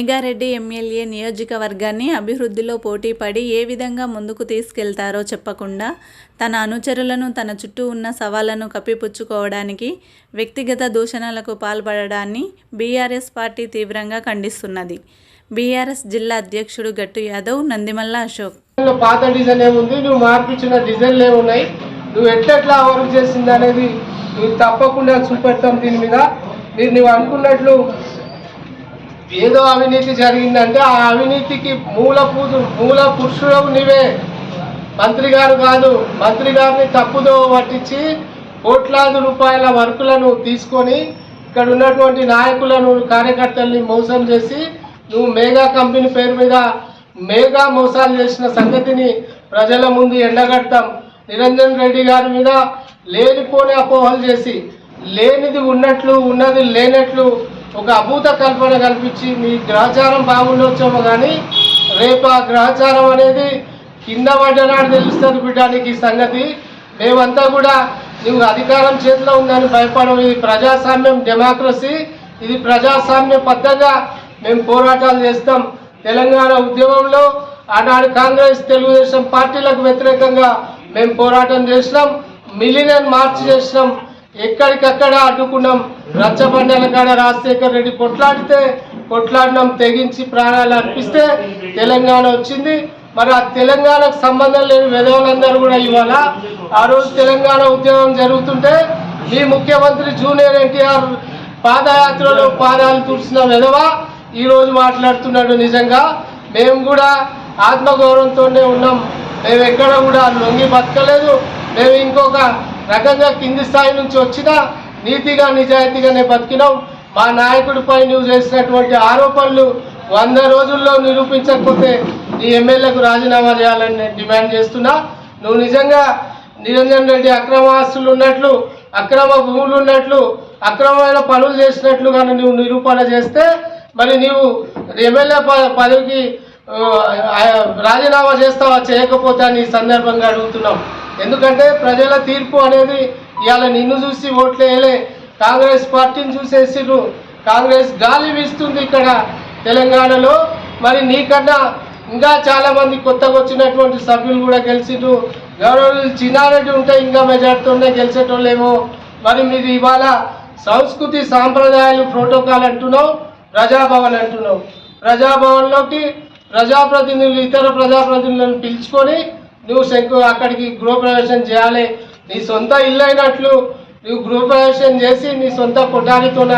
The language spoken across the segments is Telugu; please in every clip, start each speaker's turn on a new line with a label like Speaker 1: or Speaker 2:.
Speaker 1: మేఘారెడ్డి ఎమ్మెల్యే నియోజకవర్గాన్ని అభివృద్ధిలో పోటీపడి ఏ విధంగా ముందుకు తీసుకెళ్తారో చెప్పకుండా తన అనుచరులను తన చుట్టూ ఉన్న సవాళ్ళను కప్పిపుచ్చుకోవడానికి వ్యక్తిగత దూషణలకు పాల్పడడాన్ని బీఆర్ఎస్ పార్టీ తీవ్రంగా ఖండిస్తున్నది. బీఆర్ఎస్ జిల్లా అధ్యక్షుడు గట్టు యాదవ్ నందిమల్ల అశోక్.
Speaker 2: పాత డిజైన్ ఏముంది? నువ్వు మార్పించిన డిజైన్లు ఏమున్నాయి? నువ్వు ఎట్లెట్లా వర్క్ చేసింది అనేది నువ్వు తప్పకుండా చూపెడతాం దీని మీద. మీరు నువ్వు అనుకున్నట్లు ఏదో అవినీతి జరిగిందంటే ఆ అవినీతికి మూల పూజ మూల పురుషుడు నీవే. మంత్రి గారు కాదు మంత్రి గారిని తప్పుదో పట్టించి కోట్లాది రూపాయల వర్కులను తీసుకొని ఇక్కడ ఉన్నటువంటి నాయకులను కార్యకర్తల్ని మోసం చేసి నువ్వు మేఘా కంపెనీ పేరు మీద మేఘా మోసాలు చేసిన సంగతిని ప్రజల ముందు ఎండగడతాం. నిరంజన్ రెడ్డి గారి మీద లేనిపోని అపోహలు చేసి లేనిది ఉన్నట్లు ఉన్నది లేనట్లు ఒక అభూత కల్పన కల్పించి మీ గ్రహచారం బాగుండొచ్చేమో కానీ రేపు ఆ గ్రహచారం అనేది కింద పడ్డనాడు తెలుస్తుంది బిడ్డానికి సంగతి. మేమంతా కూడా నువ్వు అధికారం చేతిలో ఉందని భయపడము ఇది ప్రజాస్వామ్యం డెమోక్రసీ ఇది ప్రజాస్వామ్య పద్ధతిగా మేము పోరాటాలు చేస్తాం. తెలంగాణ ఉద్యమంలో ఆనాడు కాంగ్రెస్ తెలుగుదేశం పార్టీలకు వ్యతిరేకంగా మేము పోరాటం చేసినాం. మిలియన్ మార్చ్ చేసినాం. ఎక్కడికక్కడ అడ్డుకున్నాం. రచ్చబండల కాడ రాజశేఖర్ రెడ్డి కొట్లాడితే కొట్లాడినాం తెగించి ప్రాణాలు అర్పిస్తే తెలంగాణ వచ్చింది. మరి ఆ తెలంగాణకు సంబంధం లేని విధవులందరూ కూడా ఇవాళ ఆ రోజు తెలంగాణ ఉద్యమం జరుగుతుంటే ఈ ముఖ్యమంత్రి జూనియర్ ఎన్టీఆర్ పాదయాత్రలో పాదాలు తుడిచిన విధవ ఈ రోజు మాట్లాడుతున్నాడు నిజంగా. మేము కూడా ఆత్మగౌరవంతోనే ఉన్నాం. మేము ఎక్కడ కూడా లొంగి బతకలేదు. మేము ఇంకొక రకంగా కింది స్థాయి నుంచి వచ్చినా నీతిగా నిజాయితీగానే బతికినాం. మా నాయకుడిపై నువ్వు చేసినటువంటి ఆరోపణలు వంద రోజుల్లో నిరూపించకపోతే నీ ఎమ్మెల్యేకు రాజీనామా చేయాలని నేను డిమాండ్ చేస్తున్నా. నువ్వు నిజంగా నిరంజన్ రెడ్డి అక్రమ ఆస్తులు ఉన్నట్లు అక్రమ భూములు ఉన్నట్లు అక్రమమైన పనులు చేసినట్లు కానీ నువ్వు నిరూపణ చేస్తే మరి నీవు ఎమ్మెల్యే ప- పదవికి రాజీనామా చేస్తావా చేయకపోతే అని ఈ సందర్భంగా అడుగుతున్నాం. ఎందుకంటే ప్రజల తీర్పు అనేది ఇవాళ నిన్ను చూసి ఓట్లు వేయలే కాంగ్రెస్ పార్టీని చూసేసిర్రు కాంగ్రెస్ గాలి వీస్తుంది ఇక్కడ తెలంగాణలో. మరి నీకన్నా ఇంకా చాలామంది కొత్తగా వచ్చినటువంటి సభ్యులు కూడా గెలిచిండ్రు. గౌరవ చిన్నారెడ్డి ఉంటే ఇంకా మెజార్టీతోనే గెలిచేటోళ్ళేమో. మరి మీరు ఇవాళ సంస్కృతి సాంప్రదాయాలు ప్రోటోకాల్ అంటున్నావు ప్రజాభవన్ అంటున్నావు. ప్రజాభవన్లోకి ప్రజాప్రతినిధులు ఇతర ప్రజాప్రతినిధులను పిలుచుకొని నువ్వు శంకు అక్కడికి గృహప్రవేశం చేయాలి. నీ సొంత ఇల్లు అయినట్లు నువ్వు గృహప్రవేశం చేసి నీ సొంత కొఠారితోన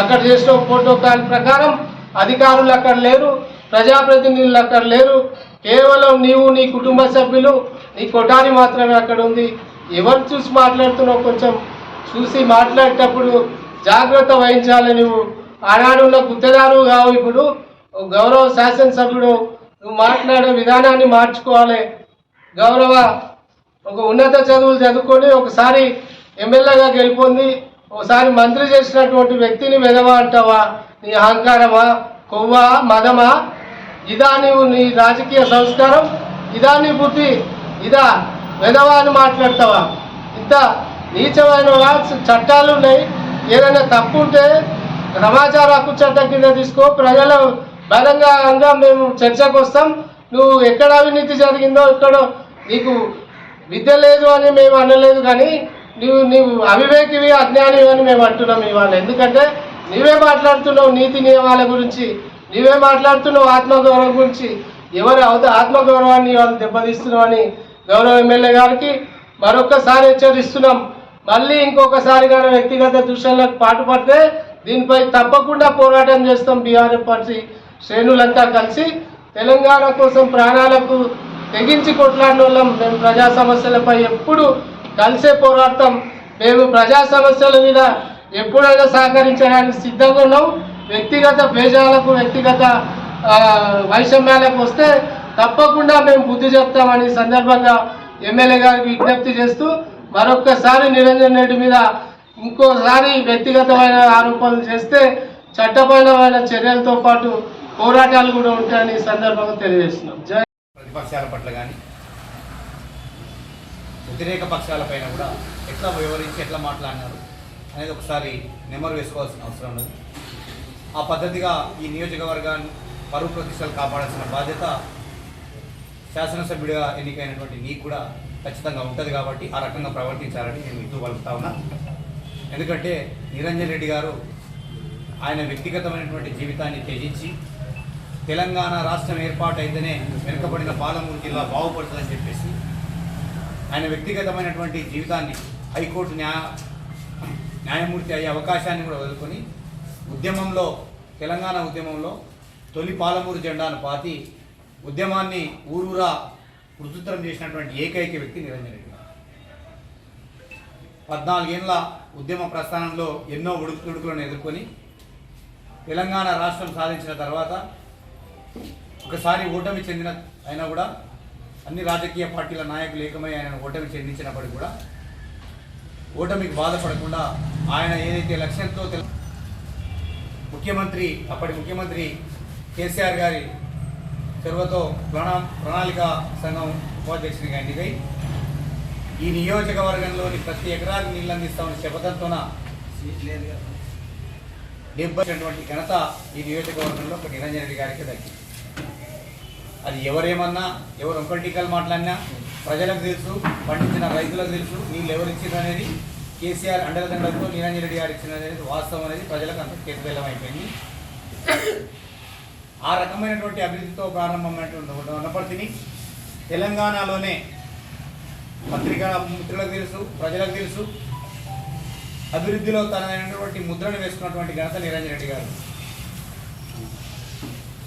Speaker 2: అక్కడ చేసిన ఫోటో దాని ప్రకారం అధికారులు అక్కడ లేరు ప్రజాప్రతినిధులు అక్కడ లేరు. కేవలం నీవు నీ కుటుంబ సభ్యులు నీ కొఠారి మాత్రమే అక్కడ ఉంది. ఎవరు చూసి మాట్లాడుతున్నావు కొంచెం చూసి మాట్లాడేటప్పుడు జాగ్రత్త వహించాలి నువ్వు. ఆనాడు ఉన్న గుత్తదారు కావు ఇప్పుడు. గౌరవ శాసనసభ్యుడు నువ్వు మాట్లాడే విధానాన్ని మార్చుకోవాలి. గౌరవ ఒక ఉన్నత చదువులు చదువుకొని ఒకసారి ఎమ్మెల్యేగా గెలుపొంది ఒకసారి మంత్రి చేసినటువంటి వ్యక్తిని వెదవా అంటావా? నీ అహంకారమా? కొవ్వా? మదమా? ఇదా నీవు నీ రాజకీయ సంస్కారం? ఇదా నీ బుద్ధి? ఇదా వెదవా అని మాట్లాడతావా? ఇంత నీచమైన చట్టాలు ఉన్నాయి. ఏదైనా తప్పు ఉంటే సమాచార హక్కు చట్టం కింద తీసుకో. ప్రజల బలంగా అంగా మేము చర్చకు వస్తాం. నువ్వు ఎక్కడ అవినీతి జరిగిందో ఎక్కడో నీకు విద్య లేదు అని మేము అనలేదు కానీ నువ్వు నీవు అవివేకివి అజ్ఞానివి అని మేము అంటున్నాం ఇవాళ. ఎందుకంటే నీవే మాట్లాడుతున్నావు నీతి నియమాల గురించి నీవే మాట్లాడుతున్నావు ఆత్మగౌరవం గురించి. ఎవరు అవుత ఆత్మగౌరవాన్ని వాళ్ళు దెబ్బతీస్తున్నావు అని గౌరవ ఎమ్మెల్యే గారికి మరొకసారి హెచ్చరిస్తున్నాం. మళ్ళీ ఇంకొకసారి కానీ వ్యక్తిగత దృశ్యాలకు పాటుపడితే దీనిపై తప్పకుండా పోరాటం చేస్తాం బీఆర్ఎఫ్ పార్టీ శ్రేణులంతా కలిసి. తెలంగాణ కోసం ప్రాణాలకు తెగించి కొట్లాడిన వాళ్ళం. మేము ప్రజా సమస్యలపై ఎప్పుడు కలిసే పోరాడతాం. మేము ప్రజా సమస్యల మీద ఎప్పుడైనా సహకరించడానికి సిద్ధంగా ఉన్నాం. వ్యక్తిగత భేజాలకు వ్యక్తిగత వైషమ్యాలకు వస్తే తప్పకుండా మేము బుద్ధి చెప్తామని సందర్భంగా ఎమ్మెల్యే గారికి విజ్ఞప్తి చేస్తూ మరొక్కసారి నిరంజన్ రెడ్డి మీద ఇంకోసారి వ్యక్తిగతమైన ఆరోపణలు చేస్తే చట్టపరమైన చర్యలతో పాటు పోరాటాలు కూడా ఉంటాయని సందర్భంగా తెలియజేస్తున్నాం.
Speaker 3: విపక్షాల పట్ల కానీ వ్యతిరేక పక్షాలపైన కూడా ఎట్లా వివరించి ఎట్లా మాట్లాడినారు అనేది ఒకసారి నెమరు వేసుకోవాల్సిన అవసరం ఉంది ఆ పద్ధతిగా ఈ నియోజకవర్గాన్ని పరువు ప్రతిష్టలు కాపాడాల్సిన బాధ్యత శాసనసభ్యుడిగా ఎన్నికైనటువంటి నీకు కూడా ఖచ్చితంగా ఉంటుంది కాబట్టి ఆ రకంగా ప్రవర్తించాలని నేను ఇటు పలుకుతా ఉన్నా. ఎందుకంటే నిరంజన్ రెడ్డి గారు ఆయన వ్యక్తిగతమైనటువంటి జీవితాన్ని త్యజించి తెలంగాణ రాష్ట్రం ఏర్పాటు అయితేనే వెనుకబడిన పాలమూరు జిల్లా బాగుపడుతుందని చెప్పేసి ఆయన వ్యక్తిగతమైనటువంటి జీవితాన్ని హైకోర్టు న్యాయ న్యాయమూర్తి అయ్యే అవకాశాన్ని కూడా వదులుకొని ఉద్యమంలో తెలంగాణ ఉద్యమంలో తొలి పాలమూరు జెండాను పాతి ఉద్యమాన్ని ఊరూరా ఉధృతం చేసినటువంటి ఏకైక వ్యక్తి నిరంజన్ రెడ్డి పద్నాలుగేళ్ళ ఉద్యమ ప్రస్థానంలో ఎన్నో ఉడుకుతుడుకులను ఎదుర్కొని తెలంగాణ రాష్ట్రం సాధించిన తర్వాత ఒకసారి ఓటమి చెందిన అయినా కూడా అన్ని రాజకీయ పార్టీల నాయకులు ఏకమై ఆయన ఓటమి చెందించినప్పటికీ కూడా ఓటమికి బాధపడకుండా ఆయన ఏదైతే లక్ష్యంతో ముఖ్యమంత్రి అప్పటి ముఖ్యమంత్రి కేసీఆర్ గారి చొరవతో ప్రణా ప్రణాళిక సంఘం ఉపాధ్యక్షునిగా ఎన్నికై ఈ నియోజకవర్గంలోని ప్రతి ఎకరానికి నీళ్ళు అందిస్తామని శపథంతోన డెబ్బై ఘనత ఈ నియోజకవర్గంలో ఒక నిరంజన్ రెడ్డి గారికి దక్కింది. అది ఎవరేమన్నా ఎవరు ఒకటి టీకాలు మాట్లాడినా ప్రజలకు తెలుసు పండించిన రైతులకు తెలుసు నీళ్ళు ఎవరు ఇచ్చింది అనేది కేసీఆర్ అండదండలతో నిరంజన్ రెడ్డి గారు ఇచ్చిన అనేది వాస్తవం అనేది ప్రజలకు అంత కేతబెల్లం అయిపోయింది ఆ రకమైనటువంటి అభివృద్ధితో ప్రారంభమైనటువంటి ఉన్నప్పటికీ తెలంగాణలోనే పత్రికా మిత్రులకు తెలుసు ప్రజలకు తెలుసు అభివృద్ధిలో తనటువంటి ముద్రను వేసుకున్నటువంటి ఘనత నిరంజన్ రెడ్డి గారు.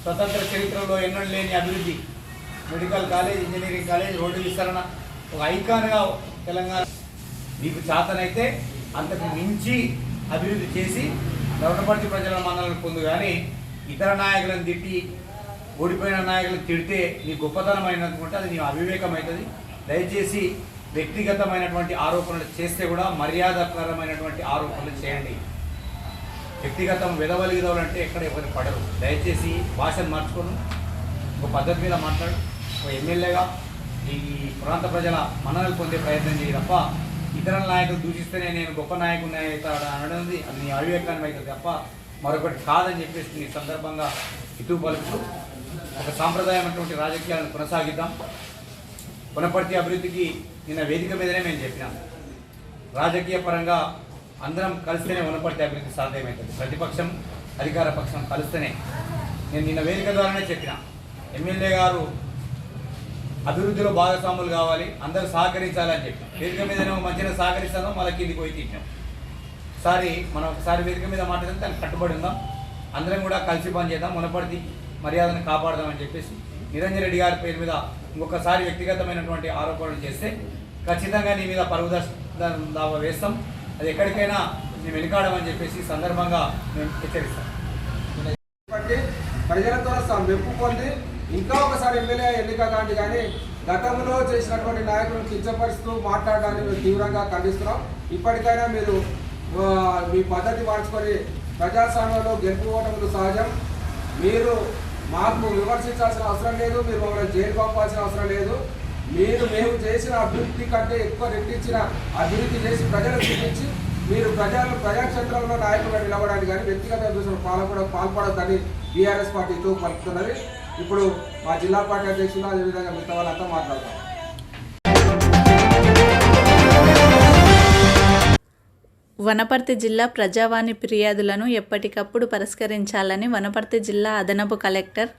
Speaker 3: స్వతంత్ర చరిత్రలో ఎన్నడూ లేని అభివృద్ధి. Medical college engineering college road విస్తరణ ఒక ఐకాన్గా తెలంగాణ మీకు చేతనైతే అంతకు మించి అభివృద్ధి చేసి దౌడపర్తి ప్రజల మన్నలను పొందు కానీ ఇతర నాయకులను తిట్టి ఓడిపోయిన నాయకులను తిడితే నీ గొప్పతనం అయినటువంటి అది నీ అవివేకం అవుతుంది. దయచేసి వ్యక్తిగతమైనటువంటి ఆరోపణలు చేస్తే కూడా మర్యాదకరమైనటువంటి ఆరోపణలు చేయండి. వ్యక్తిగతం విధవలు అంటే ఎక్కడ ఎవరు పడరు. దయచేసి భాషను మార్చుకోను ఒక పద్ధతి మీద మాట్లాడు. ఒక ఎమ్మెల్యేగా ఈ ప్రాంత ప్రజల మన్ననలు పొందే ప్రయత్నం చేయి తప్ప ఇతర నాయకులు దూషిస్తేనే నేను గొప్ప నాయకుడిని అవుతాడు అనడం అది నీ అవివేకాన్ని అవుతుంది తప్ప మరొకటి కాదని చెప్పేసి ఈ సందర్భంగా ఇటు పలుకుతూ ఒక సాంప్రదాయమైనటువంటి రాజకీయాలను కొనసాగిద్దాం. పునపర్తి అభివృద్ధికి నిన్న వేదిక మీదనే మేము చెప్పినాం. రాజకీయ పరంగా అందరం కలిస్తేనే ఉన్నపడితే అభివృద్ధి సాధ్యమవుతుంది ప్రతిపక్షం అధికార పక్షం కలిస్తేనే. నేను నిన్న వేదిక ద్వారానే చెప్పిన. ఎమ్మెల్యే గారు అభివృద్ధిలో భాగస్వాములు కావాలి అందరూ సహకరించాలని చెప్పి వేదిక మీదనే మంచిగా సహకరిస్తాను మళ్ళీ కిందికి పోయి తిట్టాం ఒకసారి మనం ఒకసారి వేదిక మీద మాట్లాడితే దానికి కట్టుబడి ఉందాం. అందరం కూడా కలిసి పని చేద్దాం మునపడిది మర్యాదను కాపాడదామని చెప్పేసి నిరంజన్ రెడ్డి గారి పేరు మీద ఇంకొకసారి వ్యక్తిగతమైనటువంటి ఆరోపణలు చేస్తే ఖచ్చితంగా నీ మీద పరువు దావా వేస్తాం. అది ఎక్కడికైనా మేము వెనుకాడమని చెప్పేసి సందర్భంగా మేము హెచ్చరిస్తాం.
Speaker 4: ప్రజల ద్వారా మెప్పు పొంది ఇంకా ఒకసారి ఎమ్మెల్యే ఎన్నిక కాండి కానీ గతంలో చేసినటువంటి నాయకులను కించపరుస్తూ మాట్లాడడాన్ని మేము తీవ్రంగా ఖండిస్తున్నాం. ఇప్పటికైనా మీరు మీ పద్ధతి మార్చుకొని ప్రజాస్వామ్యంలో గెలుపు ఓటములు సహజం. మీరు మాకు విమర్శించాల్సిన అవసరం లేదు మీరు మమ్మల్ని జైలు పంపాల్సిన అవసరం లేదు. మీరు మేము చేసిన అభివృద్ధి కంటే ఎక్కువ రెట్టించిన అభివృద్ధి చేసి ప్రజలకు చూపించి మీరు ప్రజలు ప్రజాక్షేత్రంలో నాయకులుగా నిలబడాలి కానీ వ్యక్తిగత అభివృద్ధి పాల్పడ పాల్పడొద్దని బీఆర్ఎస్ పార్టీతో పలుకుతున్నది. ఇప్పుడు మా జిల్లా పార్టీ అధ్యక్షులు అదేవిధంగా మిగతా వాళ్ళంతా మాట్లాడతారు
Speaker 1: వనపర్తి జిల్లా ప్రజావాణి ఫిర్యాదులను ఎప్పటికప్పుడు పరిష్కరించాలని వనపర్తి జిల్లా అదనపు కలెక్టర్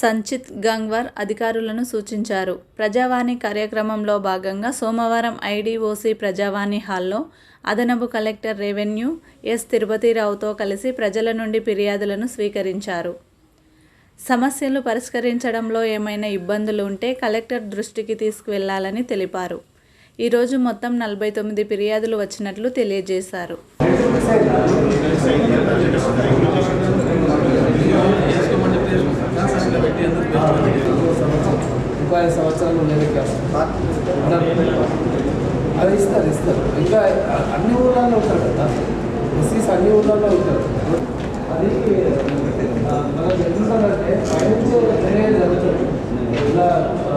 Speaker 1: సంచిత్ గంగ్వార్ అధికారులను సూచించారు. ప్రజావాణి కార్యక్రమంలో భాగంగా సోమవారం ఐడిఓసి ప్రజావాణి హాల్లో అదనపు కలెక్టర్ రెవెన్యూ ఎస్. తిరుపతిరావుతో కలిసి ప్రజల నుండి ఫిర్యాదులను స్వీకరించారు. సమస్యలు పరిష్కరించడంలో ఏమైనా ఇబ్బందులు ఉంటే కలెక్టర్ దృష్టికి తీసుకువెళ్ళాలని తెలిపారు. ఈరోజు మొత్తం నలభై తొమ్మిది ఫిర్యాదులు వచ్చినట్లు తెలియజేశారు.
Speaker 4: అది ఇస్తారు ఇస్తారు. ఇంకా అన్ని ఊర్లలో ఉంటారు కదా. ఎస్సీస్ అన్ని ఊర్లలో ఉంటారు. అది ఆ, మనకు ఎందుకంటే పైనుంచి ఒక చర్య జరుగుతుంది ఇలా ఆ,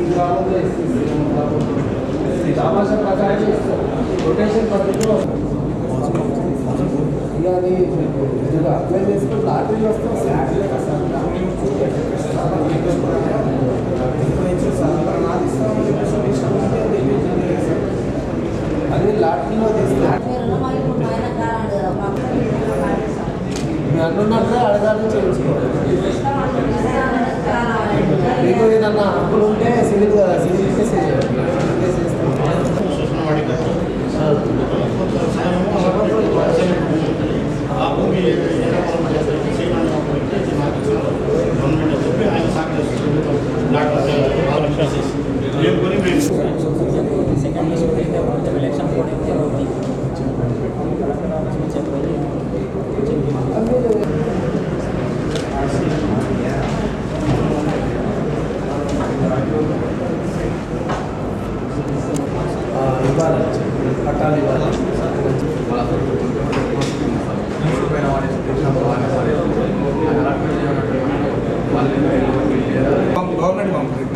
Speaker 4: ఈ గ్రామంలో ఎస్సీస్ ఈ ప్రకారం రొటేషన్ పద్ధతిలో
Speaker 5: ఇక అది మీరు అప్లై చేసుకుని లాటరీ వస్తే వస్తుంది అది లాటరీలో తీస్తే అన్నున్నట్లే అడగాలని చేయించుకోవాలి. మీకు ఏదన్నా అప్పులు ఉంటే సివిల్ సివిల్ చేసేయాలి వేయాలి. కేసు వేస్తాం.
Speaker 6: ఆ భూమి గవర్నమెంట్ చెప్పి ఆయన సాగు కొని మేము
Speaker 5: ఆ, ఇవ్వాలి పట్టాలు ఇవ్వాలి
Speaker 4: గవర్నమెంట్ పంపుతుంది